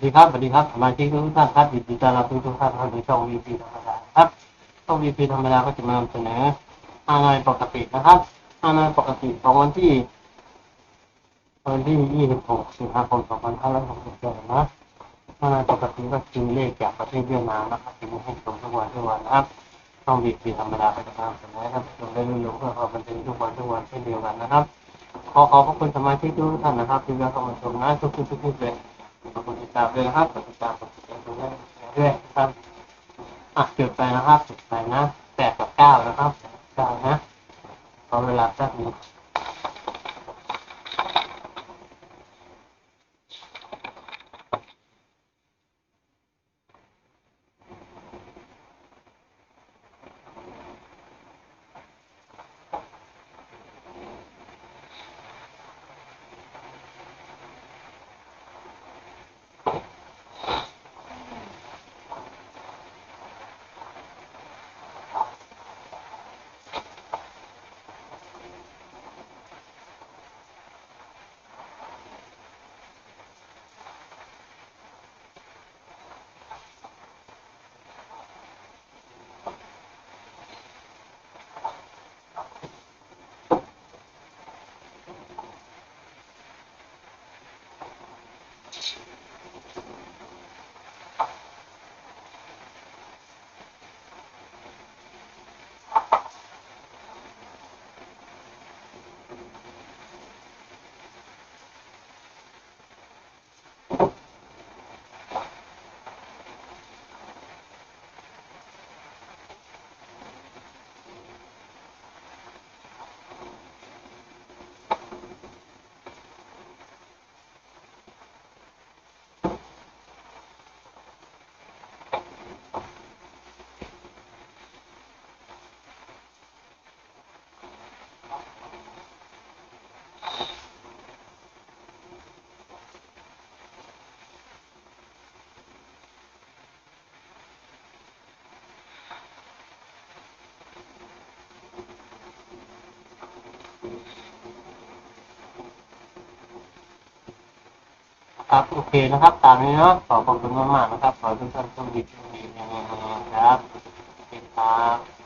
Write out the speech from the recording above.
สดีครับสวัสดีครับสมาชิกทุกท่านครับยินดีต้อนรับทุกท่านเข้าสู่ช่องวีพีธรรมดาครับช่องวีพีธรรมดาก็จะมานำเสนออานายปกตินะครับอานายปกติของวันที่วันที่ 26 สิงหาคม 2567นะอานายปกติก็คือเลขจากประเทศเวียดนามนะครับที่ให้ชมทุกวันทุกวันนะครับช่องวีพีธรรมดาก็จะมานำเสนอครับชมได้รู้เพื่อความบันเทิงทุกวันทุกวันเช่นเดียวกันนะครับ ขอขอบพระคุณสมาชิกทุกท่านนะครับที่เข้ามาชมนะทุกๆทุกๆเลย ขอบคุณติดตามเลยนะครับกดติดตามกดติดตามด้วยด้วยครับอะจุดไปนะครับจุดไปนะแปดกับเก้านะครับเก้านะเอาเวลาสักนิด ครับโอเคนะครับ ตามนี้เนาะขอขอบคุณมากๆนะครับขอทุกท่านโชคดีโชคดีนะครับโอเคครับ